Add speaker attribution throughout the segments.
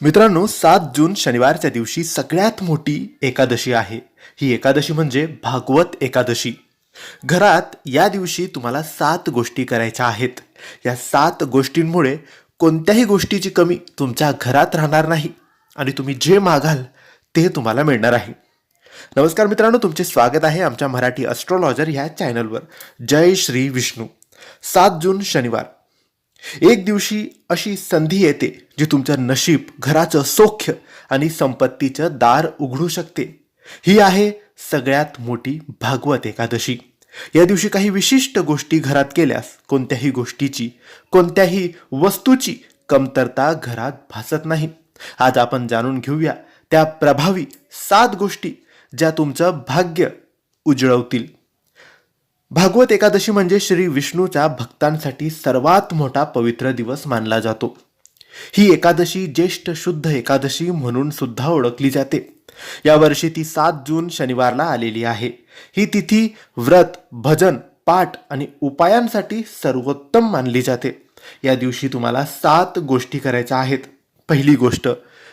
Speaker 1: मित्रांनो सात जून शनिवारच्या दिवशी सगळ्यात मोठी एकादशी आहे. ही एकादशी म्हणजे भागवत एकादशी. घरात या दिवशी तुम्हाला सात गोष्टी करायच्या आहेत. या सात गोष्टींमुळे कोणत्याही गोष्टीची कमी तुमच्या घरात राहणार नाही आणि तुम्ही जे मागाल ते तुम्हाला मिळणार आहे. नमस्कार मित्रांनो तुमचे स्वागत आहे आमच्या मराठी अस्ट्रॉलॉजर ह्या चॅनलवर जय श्री विष्णू. सात जून शनिवार. एक दिवशी अशी संधी येते जी तुमचं नशीब घराचं सौख्य आणि संपत्तीचं दार उघडू शकते. ही आहे सगळ्यात मोठी भागवत एकादशी. या दिवशी काही विशिष्ट गोष्टी घरात केल्यास कोणत्याही गोष्टीची कोणत्याही वस्तूची कमतरता घरात भासत नाही. आज आपण जाणून घेऊया त्या प्रभावी सात गोष्टी ज्या तुमचं भाग्य उजळवतील. भागवत एकादशी म्हणजे श्री विष्णूच्या भक्तांसाठी सर्वात मोठा पवित्र दिवस मानला जातो. ही एकादशी ज्येष्ठ शुद्ध एकादशी म्हणून सुद्धा ओळखली जाते. यावर्षी ती सात जून शनिवारला आलेली आहे. ही तिथी व्रत भजन पाठ आणि उपायांसाठी सर्वोत्तम मानली जाते. या दिवशी तुम्हाला सात गोष्टी करायच्या आहेत. पहिली गोष्ट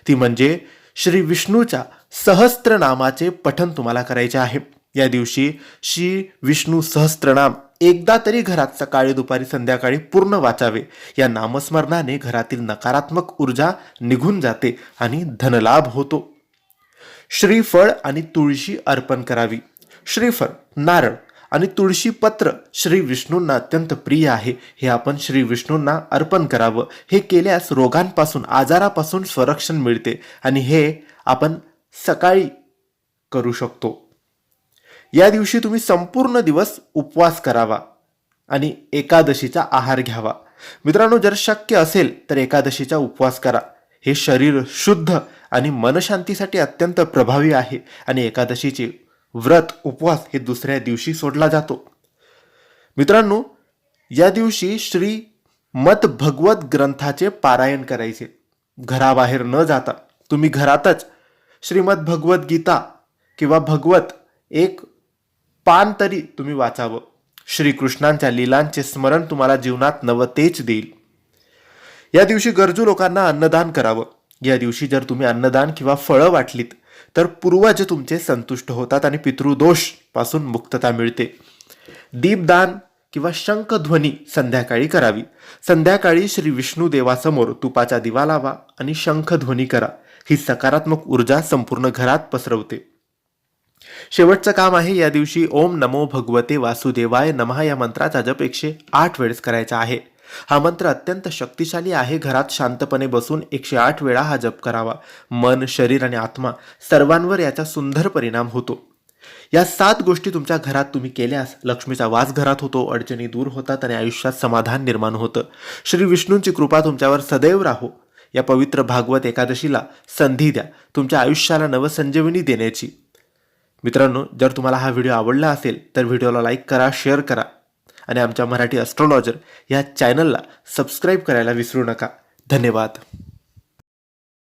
Speaker 1: ती म्हणजे श्री विष्णूच्या सहस्त्रनामाचे पठन तुम्हाला करायचे आहे. या दिवशी श्री विष्णू सहस्त्रनाम एकदा तरी घरात सकाळी दुपारी संध्याकाळी पूर्ण वाचावे. या नामस्मरणाने घरातील नकारात्मक ऊर्जा निघून जाते आणि धनलाभ होतो. श्रीफळ आणि तुळशी अर्पण करावी. श्रीफळ नारळ आणि तुळशी पत्र श्री विष्णूंना अत्यंत प्रिय आहे. हे आपण श्री विष्णूंना अर्पण करावं. हे केल्यास रोगांपासून आजारापासून संरक्षण मिळते आणि हे आपण सकाळी करू शकतो. या दिवशी तुम्ही संपूर्ण दिवस उपवास करावा आणि एकादशीचा आहार घ्यावा. मित्रांनो जर शक्य असेल तर एकादशीचा उपवास करा. हे शरीर शुद्ध आणि मनशांतीसाठी अत्यंत प्रभावी आहे आणि एकादशीचे व्रत उपवास हे दुसऱ्या दिवशी सोडला जातो. मित्रांनो या दिवशी श्री मत भगवत ग्रंथाचे पारायण करायचे. घराबाहेर न जाता. तुम्ही घरातच श्रीमद भगवत गीता किंवा भगवत एक पान तरी तुम्ही वाचावं. श्रीकृष्णांच्या लीलांचे स्मरण तुम्हाला जीवनात नवतेच देईल. या दिवशी गरजू लोकांना अन्नदान करावं. या दिवशी जर तुम्ही अन्नदान किंवा फळं वाटलीत तर पूर्वज तुमचे संतुष्ट होतात आणि पितृदोषपासून मुक्तता मिळते. दीपदान किंवा शंखध्वनी संध्याकाळी करावी. संध्याकाळी श्री विष्णू देवासमोर तुपाचा दिवा लावा आणि शंखध्वनी करा. ही सकारात्मक ऊर्जा संपूर्ण घरात पसरवते. शेवटचं काम आहे या दिवशी ओम नमो भगवते वासुदेवाय नमः या मंत्राचा जप एकशे आठ वेळेस करायचा आहे. हा मंत्र अत्यंत शक्तिशाली आहे. घरात शांतपणे बसून एकशे आठ वेळा हा जप करावा. मन शरीर आणि आत्मा सर्वांवर याचा सुंदर परिणाम होतो. या सात गोष्टी तुमच्या घरात तुम्ही केल्यास लक्ष्मीचा वास घरात होतो अडचणी दूर होतात आणि आयुष्यात समाधान निर्माण होतं. श्री विष्णूंची कृपा तुमच्यावर सदैव राहो. या पवित्र भागवत एकादशीला संधी द्या. तुमच्या आयुष्याला नवसंजीवनी देण्याची. मित्रांनो जर तुम्हाला हा व्हिडिओ आवडला असेल तर व्हिडिओला लाईक करा शेअर करा. आणि आमच्या मराठी ॲस्ट्रॉलॉजर या चॅनलला सबस्क्राईब करायला विसरू नका. धन्यवाद.